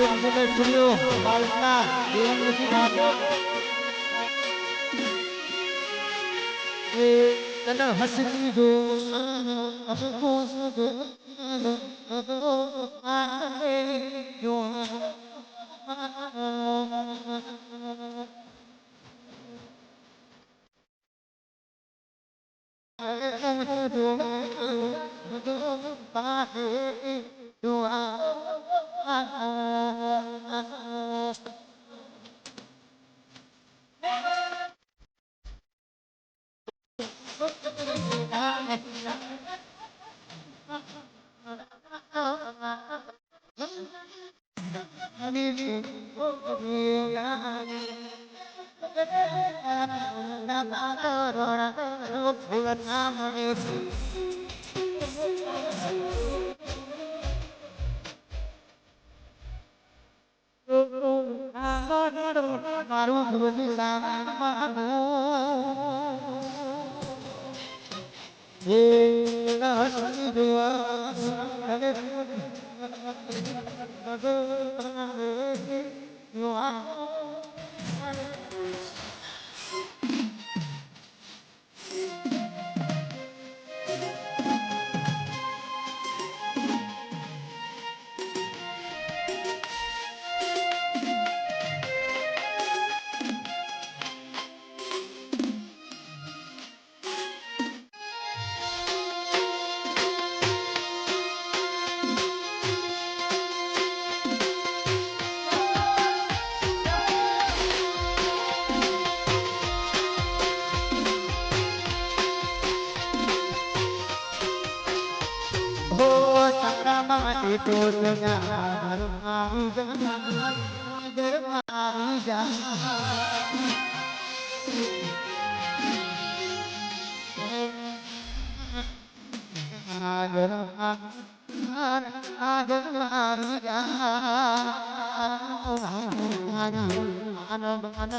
Jom kita tunggu. Baiklah, dia Yeah. Ano ba ano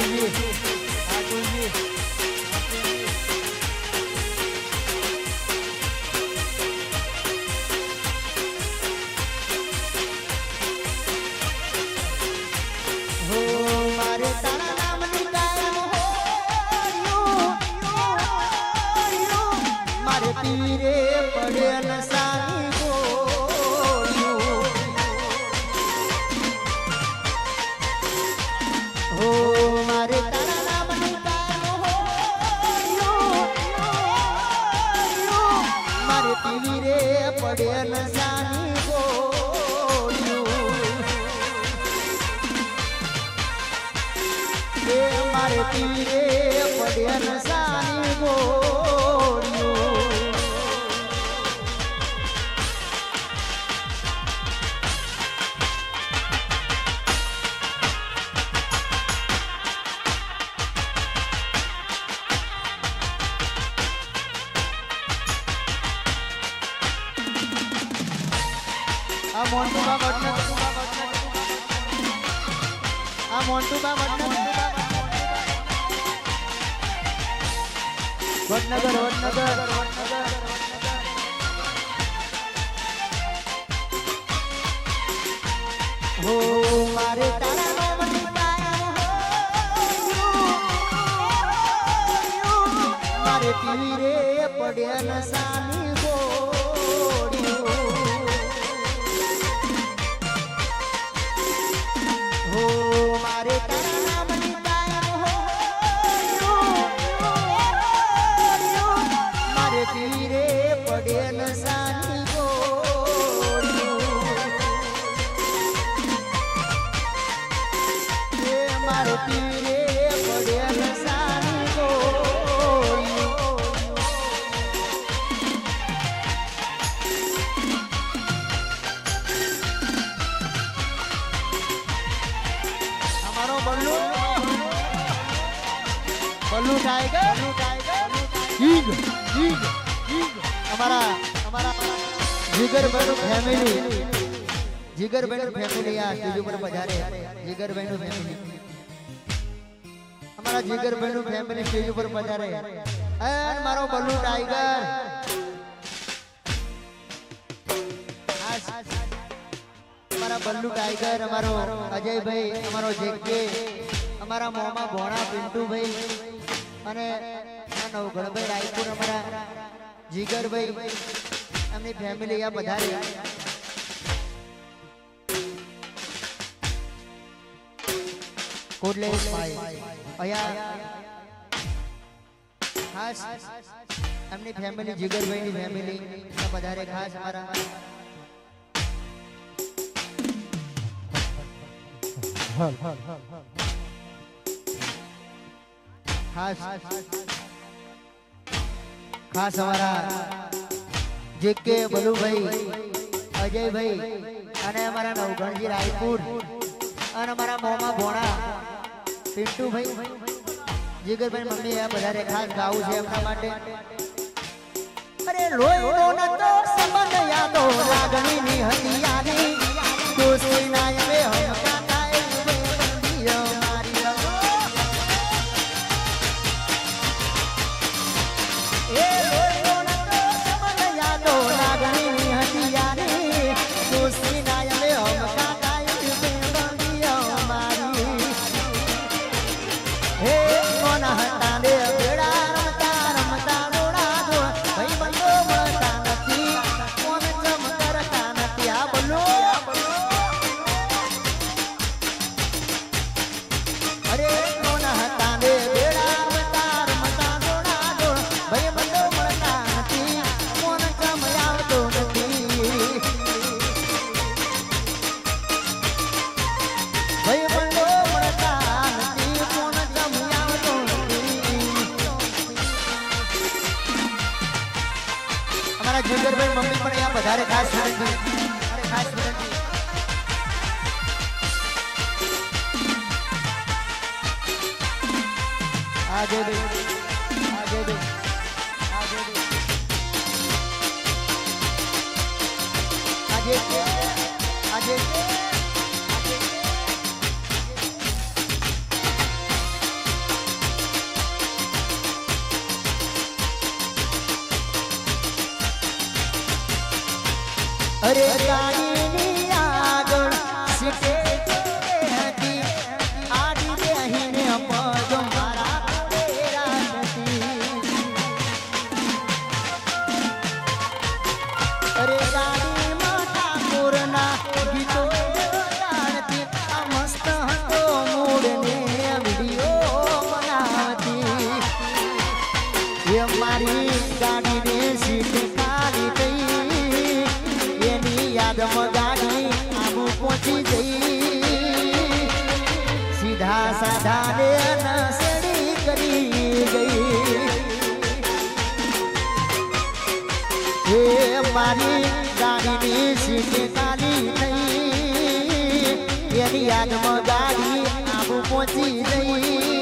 Thank you. આ મોન્ટુ બા વડનગર આ મોન્ટુ બા વડનગર વડનગર વડનગર પીવી બલ્લુ. ટાઈગર. ઈગ ઈગ ઈગ અમારા અમારા જીગરભાઈનું ફેમિલી જીગરભાઈનું ફેમિલી આ સ્ટેજ ઉપર પધારે. જીગરભાઈનું ફેમિલી અમારા જીગરભાઈનું ફેમિલી સ્ટેજ ઉપર પધારે. એન મારો બલુ ટાઈગર અમારા બલ્લુ ટાઈગર અમારો અજયભાઈ, અમારો જેકે, અમારા મોમાં ભોણા પિન્ટુભાઈ, અને આ નવગણભાઈ રાયપુર, અમારા જીગરભાઈ, એમની ફેમિલી આ પધારે. કોટલેશભાઈ અહીંયા ખાસ એમની ફેમિલી જીગરભાઈની ફેમિલી વધારે ખાસ મારા ખાસ ખાસ અમારા જે કે બલુભાઈ, અજયભાઈ અને અમારા નવગણજી રાયપુર અને અમારા મોમા ભોણા. પિન્ટુભાઈ જીગરભાઈ મમ્મી આ બધારે ખાસ ગાવું છે એમના માટે. અરે લોહીનો નતો સંબંધ યાદો લાગણીની હતી યાદી દોસ્તી ના હવે અમારા જીગરભાઈ મમ્મી પણ અહીંયા વધારે ખાસ સ્ટુડન્ટ ખાસ વિનંતી આ જે દે. આ દે. બે આ જે દે. આજે જે અરે ગાડીની સાધાને નસડી કરી ગઈ. હે મારી ગાડીની સીટ ખાલી થઈ, એની યાદમાં આબુ પહોંચી ગઈ.